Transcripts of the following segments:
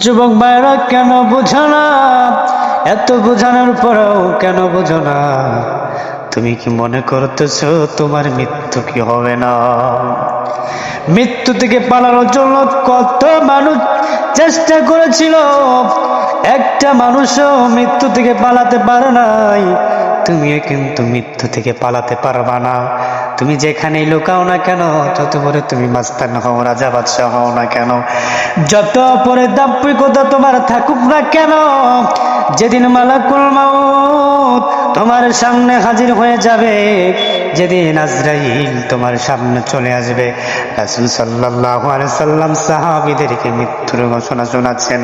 যুবক ভাইরা কেন বোঝো না? এত বোঝানোর পরেও কেন বোঝো না? তুমি কি মনে করতেছ তোমার মৃত্যু কি হবে না? মৃত্যু থেকে পালানোর জন্য কত মানুষ চেষ্টা করেছিল। একটা মানুষও মৃত্যু থেকে পালাতে পারে নাই। তুমিও কিন্তু মৃত্যু থেকে পালাতে পারবা না। তুমি যেখানেই লুকাও না কেন, যত পরে তুমি মাস্তান হও, রাজা বাদশাহ হও না কেন, যত পরে দাম্পিকতা তোমার থাকুক না কেন, যেদিন মালাকুল মাউত তোমার সামনে হাজির হয়ে যাবে যেদিন আজরাইল তোমার সামনে চলে আসবে, রাসুল সাল্লাহ সাল্লাম সাহাবিদেরকে মৃত্যুর ঘোষণা শোনাচ্ছেন,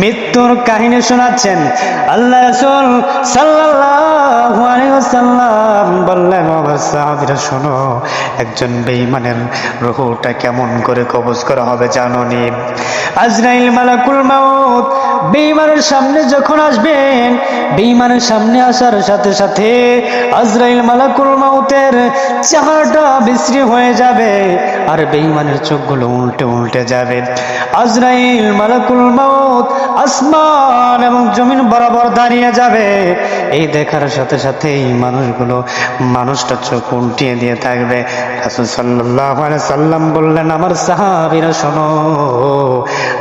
মৃত্যুর কাহিনী শোনাচ্ছেন। আল্লাহ রসুল সাল্লাম বললেন আমার সাহাবিরা, শোনো, একজন বেইমানের রুহুটা কেমন করে কবজ করা হবে জানো নি? আজরাইল মালাকুল মাউত বেঈমানের সামনে যখন আসবেন, বেঈমানের সামনে আসার সাথে সাথে আজরাইল মালাকুল মাউতের চেহারাটা বিশ্রী হয়ে যাবে আর বেঈমানের চোখগুলো উল্টে উল্টে যাবে। আজরাইল মালাকুল মাউত আসমান এবং জমিন বরাবর দাঁড়িয়ে যাবে। এই দেখার সাথে সাথে এই মানুষগুলো, মানুষটা চোখ উল্টিয়ে দিয়ে থাকবে। রাসূল সাল্লাল্লাহু আলাইহি সাল্লাম বললেন, আমার সাহাবীরা শোনো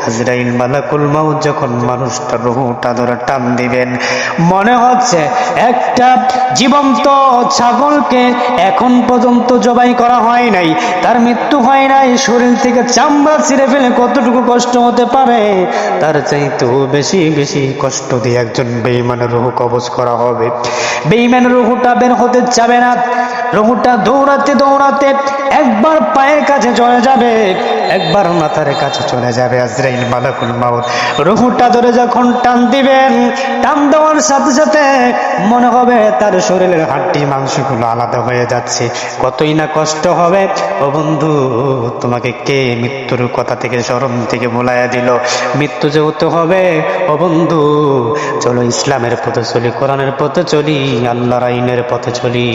আজরাইল মালাকুল মাউত যখন মানুষটা রুহটা ধরে টান দিবেন, মনে হচ্ছে একটা জীবন্ত ছাগলকে এখন পর্যন্ত জবাই করা হয় নাই। তার মৃত্যু হয় নাই, শরীর থেকে চামড়া ছিঁড়ে ফেলে কতটুকু কষ্ট হতে পারে? তার চাইতেও বেশি বেশি কষ্ট দিয়ে একজন বেইমানের রুহু কবজ করা হবে। বেইমানের রুহুটা বের হতে যাবে না। রুহুটা দৌড়াতে দৌড়াতে একবার পায়ের কাছে চলে যাবে। একবার মাথার কাছে চলে যাবে আজরাইল মালাকুল মাউত। রুহুটা ধরে যখন টান দিবেন, টান দেওয়ার সাথে সাথে মনে হবে তার শরীরের হাড্ডি, মাংসগুলো আলাদা হয়ে যাচ্ছে। কতই না কষ্ট হবে। ও বন্ধু, তোমাকে কে মৃত্যুর কথা থেকে স্মরণ থেকে ভোলাইয়া দিল? মৃত্যু যেহেতু হবে, ও বন্ধু, চলো ইসলামের পথে চলি, কোরআনের পথে চলি, আল্লাহর আইনের পথে চলি।